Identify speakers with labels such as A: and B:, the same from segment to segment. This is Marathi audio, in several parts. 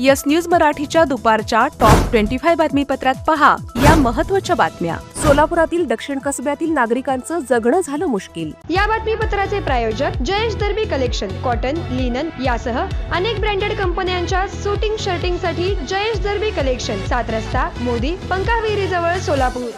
A: यस न्यूज मराठीच्या दुपारच्या टॉप ट्वेंटी फाय बातमीपत्रात पहा या महत्त्वाच्या बातम्या. सोलापुरातील दक्षिण कसब्यातील नागरिकांचं जगणं झालं मुश्किल.
B: या बातमीपत्राचे प्रायोजक Jayesh Darbi collection cotton linen यासह अनेक ब्रँडेड कंपन्यांच्या सुटिंग शर्टिंगसाठी जयेश दर्बी कलेक्शन सात रस्ता मोदी पंकाविरी जवळ सोलापूर.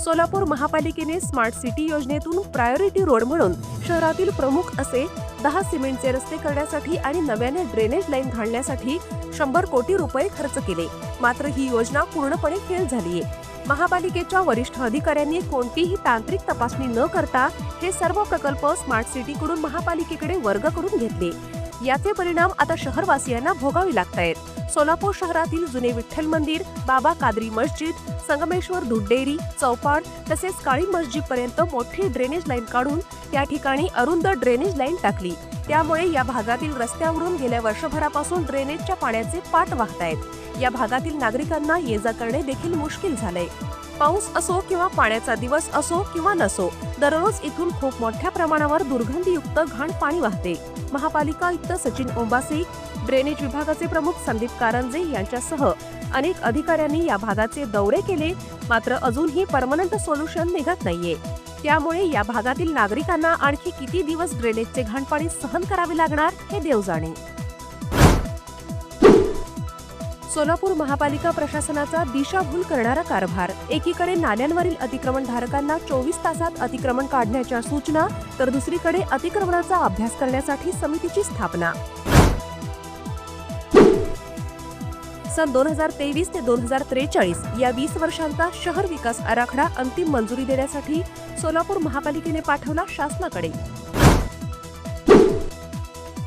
A: सोलापूर महापालिकेने स्मार्ट सिटी योजनेतून प्रायोरिटी रोड म्हणून शहरातील प्रमुख असे दहा सिमेंटचे रस्ते करण्यासाठी आणि नव्याने ड्रेनेज लाईन घालण्यासाठी शंभर कोटी रुपये खर्च केले. मात्र ही योजना पूर्णपणे फेल झालीये. महापालिकेच्या वरिष्ठ अधिकाऱ्यांनी कोणतीही तांत्रिक तपासणी न करता हे सर्व प्रकल्प स्मार्ट सिटीकडून महापालिकेकडे वर्ग करून घेतले. याचे परिणाम आता शहरवासियांना भोगावे लागत आहेत सोलापूर शहरातील जुने विठ्ठल मंदिर बाबा कादरी मस्जिद संगमेश्वर दूध चौपाड तसेच काळी मस्जिद पर्यंत मोठी ड्रेनेज लाईन काढून त्या ठिकाणी अरुंद ड्रेनेज लाईन टाकली. त्यामुळे या भागातील रस्त्यावरून गेल्या वर्षभरापासून ड्रेनेजच्या पाण्याचे पाट वाहत आहेत या भागातील नागरिकांना ये जा करणे देखील मुश्किल झालंय. पाऊस असो किंवा पाण्याचा दिवस असो किंवा नसो दररोज इथून खूप मोठ्या प्रमाणावर दुर्गंधीयुक्त घाण पाणी वाहते. महापालिका आयुक्त सचिन ओंबासे ड्रेनेज विभागाचे प्रमुख संदीप कारंजे यांच्यासह अनेक अधिकाऱ्यांनी या भागाचे दौरे केले मात्र अजूनही परमनंट सोल्युशन निघत नाहीये. त्यामुळे या भागातील नागरिकांना आणखी किती दिवस ड्रेनेजचे घाण पाणी सहन करावे लागणार हे देव जाणे सोलापूर महापालिका प्रशासनाचा दिशाभूल करणारा कारभार. एकीकडे नाल्यांवरील अतिक्रमण धारकांना चोवीस तासात अतिक्रमण काढण्याच्या सूचना तर दुसरीकडे अतिक्रमणाचा अभ्यास करण्यासाठी समितीची स्थापना. सन दोन हजार तेवीस ते दोन हजार त्रेचाळीस या वीस वर्षांचा शहर विकास आराखडा अंतिम मंजुरी देण्यासाठी सोलापूर महापालिकेने पाठवला शासनाकडे.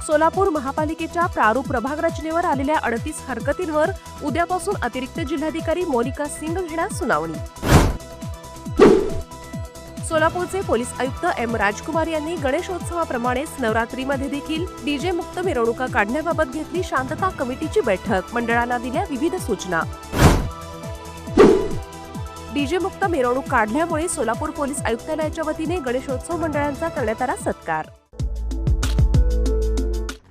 A: सोलापूर महापालिकेच्या प्रारूप प्रभाग रचनेवर आलेल्या अडतीस हरकतींवर उद्यापासून अतिरिक्त जिल्हाधिकारी मोनिका सिंग घेणार सुनावणी. सोलापूरचे पोलीस आयुक्त एम राजकुमार यांनी गणेशोत्सवाप्रमाणेच नवरात्रीमध्ये देखील डीजे मुक्त मिरवणुका काढण्याबाबत घेतली शांतता कमिटीची बैठक मंडळाला दिल्या विविध सूचना. डीजे मुक्त मिरवणूक काढल्यामुळे सोलापूर पोलीस आयुक्तालयाच्या वतीने गणेशोत्सव मंडळांचा करण्यात आला सत्कार.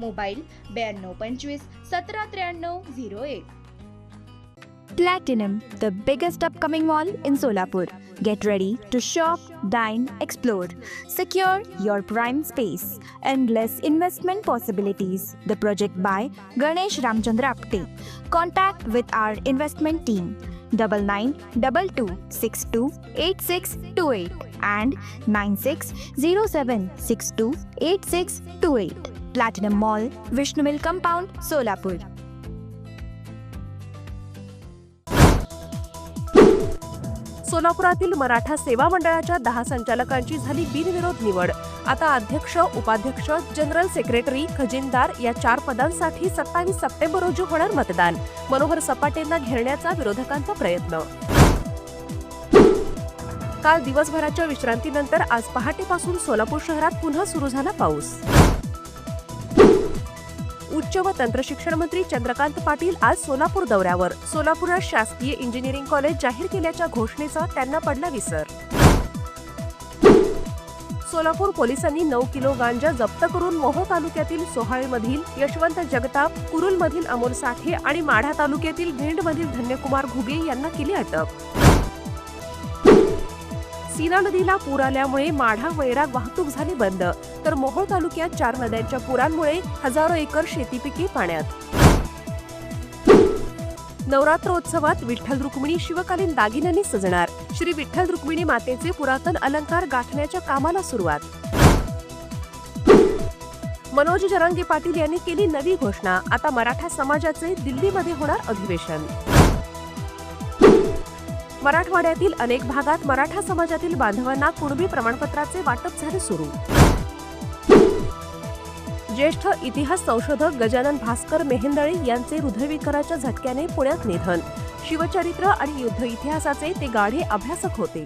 C: मोबाईल ब्याण्णव पंचवीस सतरा त्र्याण्णव झिरो एक
D: Platinum, the biggest upcoming mall in Solapur. Get ready to shop, dine, explore. Secure your prime space. Endless investment possibilities. The project by Ganesh Ramchandra Apte. Contact with our investment team. Double nine double two six two eight six two eight and nine six zero seven six two eight six two eight. Platinum mall Vishnu Mill Compound,
A: सोलापुरातील मराठा सेवा मंडळाच्या दहा संचालकांची झाली बिनविरोध निवड. आता अध्यक्ष उपाध्यक्ष जनरल सेक्रेटरी खजिनदार या चार पदांसाठी सत्तावीस सप्टेंबर रोजी होणार मतदान. मनोहर सपाटेंना घेरण्याचा विरोधकांचा प्रयत्न. काल दिवसभराच्या विश्रांतीनंतर आज पहाटेपासून सोलापूर शहरात पुन्हा सुरू झाला पाऊस. उच्च व तंत्रशिक्षण मंत्री चंद्रकांत पाटील आज सोलापूर दौऱ्यावर. सोलापुरात शासकीय इंजिनिअरिंग कॉलेज जाहीर केल्याच्या घोषणेचा त्यांना पडला विसर. सोलापूर पोलिसांनी नऊ किलो गांजा जप्त करून मोहो तालुक्यातील सोहाळेमधील यशवंत जगताप कुरुलमधील अमोल साठे आणि माढा तालुक्यातील भेंडमधील धन्यकुमार घुगे यांना केली अटक. सीना नदीला पूर आल्यामुळे माढा वैराग वाहतूक झाली बंद. तर मोहोळ तालुक्यात चार नद्यांच्या पुरांमुळे हजारो एकर शेतीपिके पाण्यात. नवरात्रोत्सवात विठ्ठल रुक्मिणी शिवकालीन दागिन्यांनी सजणार. श्री विठ्ठल रुक्मिणी मातेचे पुरातन अलंकार गाठण्याच्या कामाला सुरुवात. मनोज जरांगे पाटील यांनी केली नवी घोषणा. आता मराठा समाजाचे दिल्लीमध्ये होणार अधिवेशन. मराठवाड्यातील अनेक भागात मराठा समाजातील बांधवांना कुणबी प्रमाणपत्राचे वाटप झाले सुरू. ज्येष्ठ इतिहास संशोधक गजानन भास्कर मेहेंदळे यांचे हृदयविकाराच्या झटक्याने पुण्यात निधन. शिवचरित्र आणि युद्ध इतिहासाचे ते गाढे अभ्यासक होते.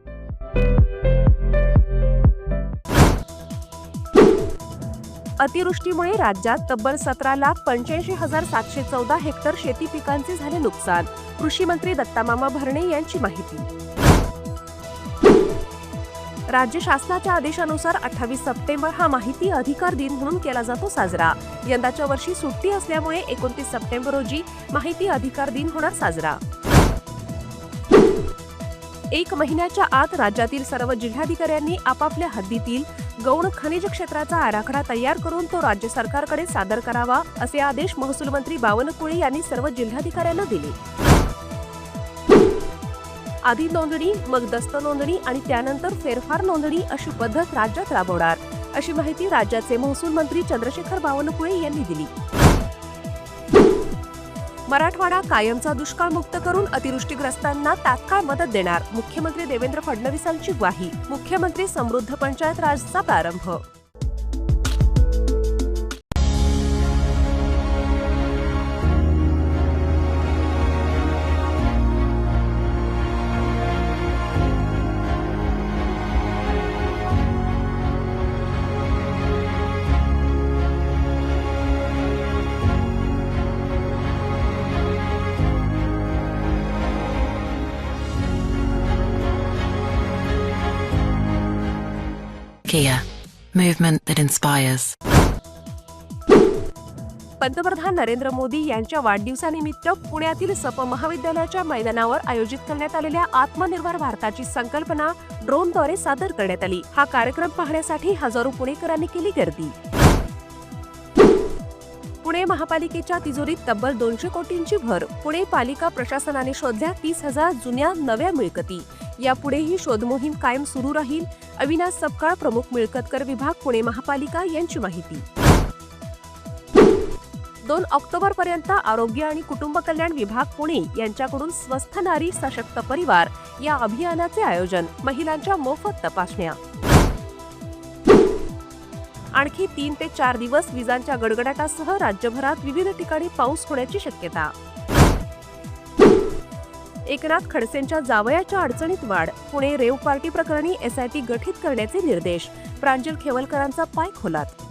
A: अतिवृष्टीमुळे राज्यात तब्बल सतरा लाख पंच्याऐंशी हजार सातशे चौदा हेक्टर शेती पिकांचे झाले नुकसान. कृषी मंत्री दत्तामामा भरणे यांची माहिती. राज्य शासनाच्या आदेशानुसार अठ्ठावीस सप्टेंबर हा माहिती अधिकार दिन म्हणून केला जातो साजरा. यंदाच्या वर्षी सुट्टी असल्यामुळे एकोणतीस सप्टेंबर रोजी माहिती अधिकार दिन होणार साजरा. एक महिन्याच्या आत राज्यातील सर्व जिल्हाधिकाऱ्यांनी आपापल्या हद्दीतील गौण खनिज क्षेत्राचा आराखडा तयार करून तो राज्य सरकारकडे सादर करावा असे आदेश महसूल मंत्री बावनकुळे यांनी सर्व जिल्हाधिकाऱ्यांना दिले. आधी नोंदणी मग दस्त नोंदणी आणि त्यानंतर फेरफार नोंदणी अशी पद्धत राज्यात राबवणार अशी माहिती राज्याचे महसूल मंत्री चंद्रशेखर बावनकुळे यांनी दिली. मराठवाडा कायमचा दुष्काळ मुक्त करून अतिवृष्टीग्रस्तांना तात्काळ मदत देणार. मुख्यमंत्री देवेंद्र फडणवीसांची ग्वाही. मुख्यमंत्री समृद्ध पंचायत राजचा प्रारंभ.
E: Kia, movement that inspires.
A: पंतप्रधान नरेंद्र मोदी यांच्या वाढदिवसानिमित्त पुण्यातील सप महाविद्यालयाच्या मैदानावर आयोजित करण्यात आलेल्या आत्मनिर्भर भारताची संकल्पना ड्रोनद्वारे सादर करण्यात आली. हा कार्यक्रम पाहण्यासाठी हजारो पुणेकरांनी केली गर्दी. पुणे महापालिकेच्या तिजोरीत तब्बल दोनशे कोटींची भर. पुणे पालिका प्रशासनाने शोधल्या तीस हजार जुन्या नव्या मिळकती. यापुढेही शोधमोहीम कायम सुरू राहील. अविनाश सपकाळ प्रमुख मिळकतकर विभाग पुणे महापालिका यांची माहिती. दोन ऑक्टोबर पर्यंत आरोग्य आणि कुटुंब कल्याण विभाग पुणे यांच्याकडून स्वस्थ नारी सशक्त परिवार या अभियानाचे आयोजन महिलांच्या मोफत तपासण्या. आणखी तीन ते चार दिवस विजांच्या गडगडाटासह राज्यभरात विविध ठिकाणी पाऊस होण्याची शक्यता. एकनाथ खडसेंच्या जावयाच्या अडचणीत वाढ. पुणे रेव पार्टी प्रकरणी एसआयटी गठीत करण्याचे निर्देश. प्रांजल खेवलकरांचा पाय खोलात.